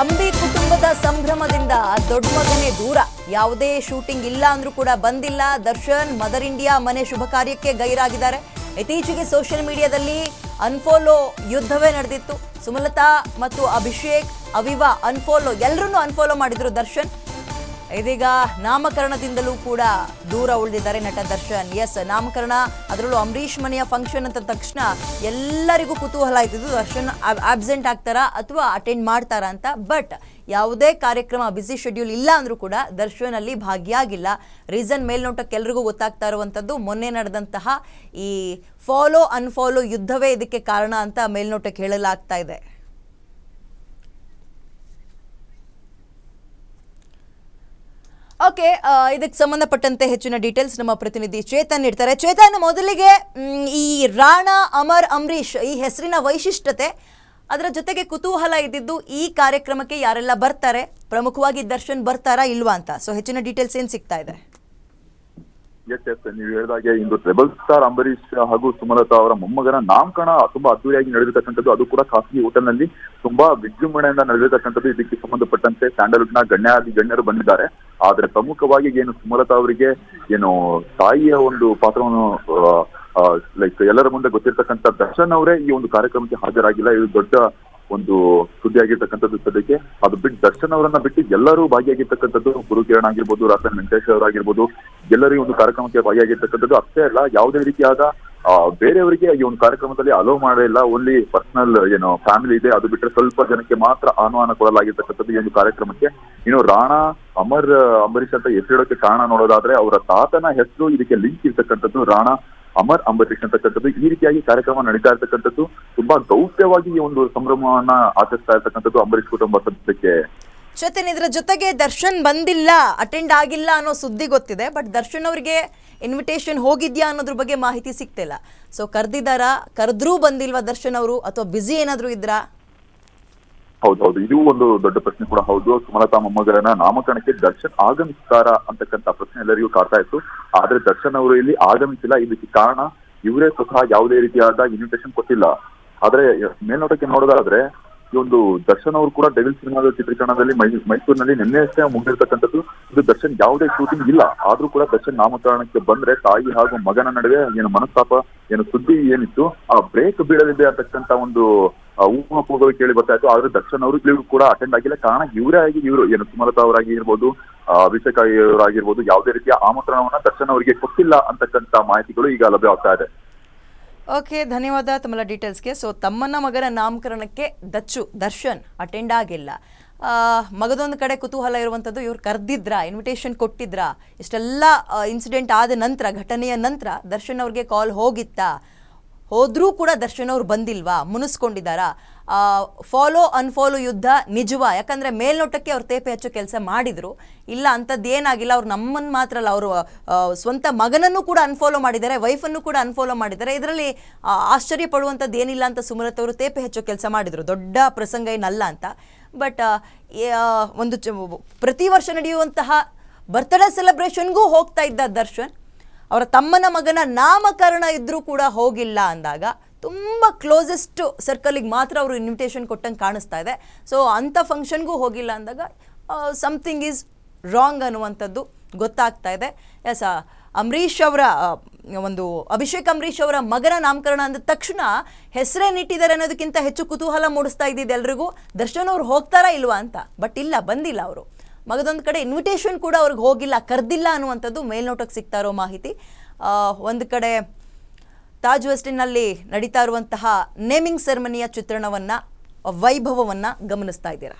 ಅಂಬಿ ಕುಟುಂಬದ ಸಂಭ್ರಮದಿಂದ ದೊಡ್ಡ ಮಗನೇ ದೂರ. ಯಾವುದೇ ಶೂಟಿಂಗ್ ಇಲ್ಲ ಅಂದ್ರೂ ಕೂಡ ಬಂದಿಲ್ಲ. ದರ್ಶನ್, ಮದರ್ ಇಂಡಿಯಾ ಮನೆ ಶುಭ ಕಾರ್ಯಕ್ಕೆ ಗೈರಾಗಿದ್ದಾರೆ. ಇತ್ತೀಚೆಗೆ ಸೋಷಿಯಲ್ ಮೀಡಿಯಾದಲ್ಲಿ ಅನ್ಫಾಲೋ ಯುದ್ಧವೇ ನಡೆದಿತ್ತು. ಸುಮಲತಾ ಮತ್ತು ಅಭಿಷೇಕ್, ಅವಿವಾ ಅನ್ಫಾಲೋ ಎಲ್ಲರನ್ನೂ ಅನ್ಫಾಲೋ ಮಾಡಿದ್ರು ದರ್ಶನ್. ಇದೀಗ ನಾಮಕರಣದಿಂದಲೂ ಕೂಡ ದೂರ ಉಳಿದಿದ್ದಾರೆ ನಟ ದರ್ಶನ್. ಎಸ್ ನಾಮಕರಣ, ಅದರಲ್ಲೂ ಅಂಬರೀಷ್ ಮನೆಯ ಫಂಕ್ಷನ್ ಅಂತ ತಕ್ಷಣ ಎಲ್ಲರಿಗೂ ಕುತೂಹಲ ಆಯ್ತಿದ್ದು ದರ್ಶನ್ ಆಬ್ಸೆಂಟ್ ಆಗ್ತಾರಾ ಅಥವಾ ಅಟೆಂಡ್ ಮಾಡ್ತಾರಾ ಅಂತ. ಬಟ್ ಯಾವುದೇ ಕಾರ್ಯಕ್ರಮ ಬಿಸಿ ಶೆಡ್ಯೂಲ್ ಇಲ್ಲ ಅಂದ್ರೂ ಕೂಡ ದರ್ಶನ್ ಅಲ್ಲಿ ಭಾಗಿಯಾಗಿಲ್ಲ. ರೀಸನ್ ಮೇಲ್ನೋಟಕ್ಕೆ ಎಲ್ರಿಗೂ ಗೊತ್ತಾಗ್ತಾ ಇರುವಂಥದ್ದು ಮೊನ್ನೆ ನಡೆದಂತಹ ಈ ಫಾಲೋ ಅನ್ಫಾಲೋ ಯುದ್ಧವೇ ಇದಕ್ಕೆ ಕಾರಣ ಅಂತ ಮೇಲ್ನೋಟಕ್ಕೆ ಹೇಳಲಾಗ್ತಾ ಇದೆ. ಓಕೆ ಇದಕ್ಕೆ ಸಂಬಂಧಪಟ್ಟಂತೆ ಹೆಚ್ಚಿನ ಡೀಟೇಲ್ಸ್ ನಮ್ಮ ಪ್ರತಿನಿಧಿ ಚೇತನ್ ಇಡ್ತಾರೆ ಚೇತನ್, ಮೊದಲಿಗೆ ಈ ರಾಣಾ, ಅಮರ್ ಅಂಬರೀಶ್ ಈ ಹೆಸರಿನ ವೈಶಿಷ್ಟ್ಯತೆ, ಅದರ ಜೊತೆಗೆ ಕುತೂಹಲ ಇದ್ದಿದ್ದು ಈ ಕಾರ್ಯಕ್ರಮಕ್ಕೆ ಯಾರೆಲ್ಲ ಬರ್ತಾರೆ? ಪ್ರಮುಖವಾಗಿ ದರ್ಶನ್ ಬರ್ತಾರಾ ಇಲ್ವಾ ಅಂತ. ಸೊ ಹೆಚ್ಚಿನ ಡೀಟೇಲ್ಸ್ ಏನ್ ಸಿಗ್ತಾ ಇದೆ? ನೀವು ಹೇಳಿದಾಗೆ ಇಂದು ಟ್ರೆಬಲ್ ಸ್ಟಾರ್ ಅಂಬರೀಶ್ ಹಾಗೂ ಸುಮಲತಾ ಅವರ ಮೊಮ್ಮಗನ ನಾಮಕರಣ ತುಂಬಾ ಅದ್ದೂರಿಯಾಗಿ ನಡೆದಿರ್ತಕ್ಕಂಥದ್ದು. ಅದು ಕೂಡ ಖಾಸಗಿ ಹೋಟೆಲ್ನಲ್ಲಿ ತುಂಬಾ ವಿಜೃಂಭಣೆಯಿಂದ ನಡೆದಿರ್ತಕ್ಕಂಥದ್ದು. ಇದಕ್ಕೆ ಸಂಬಂಧಪಟ್ಟಂತೆ ಸ್ಯಾಂಡಲ್ವುಡ್ನ ಗಣ್ಯಾದಿ ಗಣ್ಯರು ಬಂದಿದ್ದಾರೆ. ಆದ್ರೆ ಪ್ರಮುಖವಾಗಿ ಏನು ಸುಮಲತಾ ಅವರಿಗೆ ಏನು ತಾಯಿಯ ಒಂದು ಪಾತ್ರವನ್ನು ಲೈಕ್ ಎಲ್ಲರ ಮುಂದೆ ಗೊತ್ತಿರ್ತಕ್ಕಂಥ ದರ್ಶನ್ ಅವರೇ ಈ ಒಂದು ಕಾರ್ಯಕ್ರಮಕ್ಕೆ ಹಾಜರಾಗಿಲ್ಲ. ಇದು ದೊಡ್ಡ ಒಂದು ಸುದ್ದಿ ಆಗಿರ್ತಕ್ಕಂಥದ್ದು ಸದ್ಯಕ್ಕೆ. ಅದು ಬಿಟ್ಟು ದರ್ಶನ್ ಅವರನ್ನ ಬಿಟ್ಟು ಎಲ್ಲರೂ ಭಾಗಿಯಾಗಿರ್ತಕ್ಕಂಥದ್ದು. ಗುರುಕಿರಣ್ ಆಗಿರ್ಬೋದು ರಾಸನ್ ವೆಂಕಟೇಶ್ ಅವರಾಗಿರ್ಬೋದು, ಎಲ್ಲರೂ ಒಂದು ಕಾರ್ಯಕ್ರಮಕ್ಕೆ ಭಾಗಿಯಾಗಿರ್ತಕ್ಕಂಥದ್ದು. ಅಷ್ಟೇ ಅಲ್ಲ, ಯಾವುದೇ ರೀತಿಯಾದ ಬೇರೆಯವರಿಗೆ ಈ ಒಂದು ಕಾರ್ಯಕ್ರಮದಲ್ಲಿ ಅಲೋ ಮಾಡಿಲ್ಲ ಓನ್ಲಿ ಪರ್ಸನಲ್ ಏನು ಫ್ಯಾಮಿಲಿ ಇದೆ. ಅದು ಬಿಟ್ಟರೆ ಸ್ವಲ್ಪ ಜನಕ್ಕೆ ಮಾತ್ರ ಆಹ್ವಾನ ಕೊಡಲಾಗಿರ್ತಕ್ಕಂಥದ್ದು ಈ ಒಂದು ಕಾರ್ಯಕ್ರಮಕ್ಕೆ. ಇನ್ನು ರಾಣಾ, ಅಮರ್, ಅಂಬರೀಷ್ ಅಂತ ಹೆಸರಿಡೋಕೆ ಕಾರಣ ನೋಡೋದಾದ್ರೆ ಅವರ ತಾತನ ಹೆಸರು ಇದಕ್ಕೆ ಲಿಂಕ್ ಇರ್ತಕ್ಕಂಥದ್ದು ರಾಣಾ, ಅಮರ್, ಅಂಬರೀಷ್ ಅಂತಕ್ಕಂಥದ್ದು. ಈ ರೀತಿಯಾಗಿ ಕಾರ್ಯಕ್ರಮ ನಡೀತಾ ಇರ್ತಕ್ಕಂಥದ್ದು. ತುಂಬಾ ಗೌಪ್ಯವಾಗಿ ಈ ಒಂದು ಸಂಭ್ರಮವನ್ನ ಆಚರಿಸ್ತಾ ಇರ್ತಕ್ಕಂಥದ್ದು ಅಂಬರೀಷ್ ಕುಟುಂಬ ಸದ್ಯಕ್ಕೆ. ಚೇತನ್ ಇದರ ಜೊತೆಗೆ ದರ್ಶನ್ ಬಂದಿಲ್ಲ ಅಟೆಂಡ್ ಆಗಿಲ್ಲ ಅನ್ನೋ ಸುದ್ದಿ ಗೊತ್ತಿದೆ ಬಟ್ ದರ್ಶನ್ ಅವರಿಗೆ ಇನ್ವಿಟೇಷನ್ ಹೋಗಿದ್ಯಾ ಅನ್ನೋದ್ರ ಬಗ್ಗೆ ಮಾಹಿತಿ ಸಿಗ್ತಿಲ್ಲ. ಸೊ ಕರೆದಿದ್ದಾರ, ಕರೆದ್ರೂ ಬಂದಿಲ್ವಾ ದರ್ಶನ್ ಅವರು, ಅಥವಾ ಬ್ಯುಸಿ ಏನಾದರೂ ಇದ್ರ? ಹೌದು ಹೌದು ಇದು ಒಂದು ದೊಡ್ಡ ಪ್ರಶ್ನೆ ಕೂಡ ಹೌದು. ಸುಮಲತಾ ಮೊಮ್ಮಗನ ನಾಮಕರಣಕ್ಕೆ ದರ್ಶನ್ ಆಗಮಿಸ್ತಾರ ಅಂತಕ್ಕಂಥ ಪ್ರಶ್ನೆ ಎಲ್ಲರಿಗೂ ಕಾಡ್ತಾ ಇತ್ತು. ಆದ್ರೆ ದರ್ಶನ್ ಅವರು ಇಲ್ಲಿ ಆಗಮಿಸಿಲ್ಲ, ಇದಕ್ಕೆ ಕಾರಣ ಇವರೇ ಸ್ವತಃ ಯಾವುದೇ ರೀತಿಯಾದ ಇನ್ವಿಟೇಷನ್ ಕೊಟ್ಟಿಲ್ಲ. ಆದ್ರೆ ಮೇಲ್ನೋಟಕ್ಕೆ ನೋಡೋದಾದ್ರೆ ಈ ದರ್ಶನ್ ಅವರು ಕೂಡ ಡೆವಿಲ್ ಸಿನಿಮಾದ ಚಿತ್ರೀಕರಣದಲ್ಲಿ ಮೈಸೂರಿನಲ್ಲಿ ಮೈಸೂರಿನಲ್ಲಿ ನಿನ್ನೆಯಷ್ಟೇ ಮುಗಿದಿರ್ತಕ್ಕಂಥದ್ದು. ಇದು ದರ್ಶನ್ ಯಾವುದೇ ಶೂಟಿಂಗ್ ಇಲ್ಲ. ಆದ್ರೂ ಕೂಡ ದರ್ಶನ್ ನಾಮಕರಣಕ್ಕೆ ಬಂದ್ರೆ ತಾಯಿ ಹಾಗೂ ಮಗನ ನಡುವೆ ಏನು ಮನಸ್ತಾಪ ಏನು ಸುದ್ದಿ ಏನಿತ್ತು ಆ ಬ್ರೇಕ್ ಬೀಳಲಿದೆ ಅಂತಕ್ಕಂತ ಒಂದು ಊಹಾಪೋಹಗಳು ಕೇಳಿ ಬರ್ತಾ ಇತ್ತು. ಆದ್ರೆ ದರ್ಶನ್ ಅವರು ಇವ್ರು ಕೂಡ ಅಟೆಂಡ್ ಆಗಿಲ್ಲ. ಕಾರಣ ಇವರೇ ಆಗಿ ಇವರು ಏನು ಸುಮಲತಾ ಅವರಾಗಿರ್ಬೋದು ಆ, ಅಭಿಷೇಕ್ ಅವರಾಗಿರ್ಬೋದು ಯಾವುದೇ ರೀತಿಯ ಆಮಂತ್ರಣವನ್ನ ದರ್ಶನ್ ಅವರಿಗೆ ಕೊಟ್ಟಿಲ್ಲ ಅಂತಕ್ಕಂತ ಮಾಹಿತಿಗಳು ಈಗ ಲಭ್ಯವಾಗ್ತಾ ಇದೆ. ಓಕೆ, ಧನ್ಯವಾದ ತಮ್ಮೆಲ್ಲ ಡೀಟೇಲ್ಸ್ಗೆ. ಸೊ ತಮ್ಮನ ಮಗನ ನಾಮಕರಣಕ್ಕೆ ದಚ್ಚು, ದರ್ಶನ್ ಅಟೆಂಡ್ ಆಗಿಲ್ಲ. ಮಗದೊಂದು ಕಡೆ ಕುತೂಹಲ ಇರುವಂಥದ್ದು ಇವ್ರು ಕರೆದಿದ್ರ ಇನ್ವಿಟೇಷನ್ ಕೊಟ್ಟಿದ್ರಾ, ಇಷ್ಟೆಲ್ಲ ಇನ್ಸಿಡೆಂಟ್ ಆದ ನಂತರ, ಘಟನೆಯ ನಂತರ ದರ್ಶನ್ ಅವ್ರಿಗೆ ಕಾಲ್ ಹೋಗಿತ್ತಾ? ಹೋದ್ರೂ ಕೂಡ ದರ್ಶನ್ ಅವ್ರು ಬಂದಿಲ್ವಾ? ಮುನಿಸ್ಕೊಂಡಿದ್ದಾರಾ? ಫಾಲೋ ಅನ್ಫಾಲೋ ಯುದ್ಧ ನಿಜವಾ? ಯಾಕಂದ್ರೆ ಮೇಲ್ನೋಟಕ್ಕೆ ಅವ್ರು ತೇಪೆ ಹಚ್ಚೋ ಕೆಲಸ ಮಾಡಿದ್ರು. ಇಲ್ಲ ಅಂಥದ್ದು ಏನಾಗಿಲ್ಲ. ಅವ್ರು ನಮ್ಮನ್ನು ಮಾತ್ರ ಅಲ್ಲ, ಅವರು ಸ್ವಂತ ಮಗನನ್ನು ಕೂಡ ಅನ್ಫಾಲೋ ಮಾಡಿದ್ದಾರೆ ವೈಫನ್ನು ಕೂಡ ಅನ್ಫಾಲೋ ಮಾಡಿದ್ದಾರೆ. ಇದರಲ್ಲಿ ಆಶ್ಚರ್ಯ ಪಡುವಂಥದ್ದು ಏನಿಲ್ಲ ಅಂತ ಸುಮಲತ್ ಅವರು ತೇಪೆ ಹಚ್ಚೋ ಕೆಲಸ ಮಾಡಿದರು. ದೊಡ್ಡ ಪ್ರಸಂಗ ಏನಲ್ಲ ಅಂತ. ಬಟ್ ಒಂದು ಪ್ರತಿ ವರ್ಷ ನಡೆಯುವಂತಹ ಬರ್ತ್ಡೇ ಸೆಲೆಬ್ರೇಷನ್ಗೂ ಹೋಗ್ತಾ ಇದ್ದ ದರ್ಶನ್. ಅವರ ತಮ್ಮನ ಮಗನ ನಾಮಕರಣ ಇದ್ದರೂ ಕೂಡ ಹೋಗಿಲ್ಲ ಅಂದಾಗ ತುಂಬ ಕ್ಲೋಸೆಸ್ಟ್ ಸರ್ಕಲಿಗೆ ಮಾತ್ರ ಅವರು ಇನ್ವಿಟೇಷನ್ ಕೊಟ್ಟಂಗೆ ಕಾಣಿಸ್ತಾ ಇದೆ. ಸೊ ಅಂಥ ಫಂಕ್ಷನ್ಗೂ ಹೋಗಿಲ್ಲ ಅಂದಾಗ ಸಮಥಿಂಗ್ ಈಸ್ ರಾಂಗ್ ಅನ್ನುವಂಥದ್ದು ಗೊತ್ತಾಗ್ತಾ ಇದೆ. ಎಸ್ ಅಂಬರೀಷ್ ಅವರ ಒಂದು ಅಭಿಷೇಕ್ ಅಂಬರೀಷ್ ಅವರ ಮಗನ ನಾಮಕರಣ ಅಂದ ತಕ್ಷಣ ಹೆಸರೇನಿಟ್ಟಿದ್ದಾರೆ ಅನ್ನೋದಕ್ಕಿಂತ ಹೆಚ್ಚು ಕುತೂಹಲ ಮೂಡಿಸ್ತಾ ಇದ್ದಿದ್ದು ಎಲ್ರಿಗೂ, ದರ್ಶನ್ ಅವ್ರು ಹೋಗ್ತಾರಾ ಇಲ್ವಾ ಅಂತ. ಬಟ್ ಇಲ್ಲ, ಬಂದಿಲ್ಲ ಅವರು. ಮಗದೊಂದು ಕಡೆ ಇನ್ವಿಟೇಷನ್ ಕೂಡ ಅವ್ರಿಗೆ ಹೋಗಿಲ್ಲ, ಕರೆದಿಲ್ಲ ಅನ್ನುವಂಥದ್ದು ಮೇಲ್ನೋಟಕ್ಕೆ ಸಿಗ್ತಾ ಇರೋ ಮಾಹಿತಿ. ಒಂದು ಕಡೆ ತಾಜ್ ವೆಸ್ಟಿನಲ್ಲಿ ನಡೀತಾ ಇರುವಂತಹ ನೇಮಿಂಗ್ ಸೆರೆಮನಿಯ ಚಿತ್ರಣವನ್ನು, ವೈಭವವನ್ನು ಗಮನಿಸ್ತಾ ಇದ್ದೀರಾ?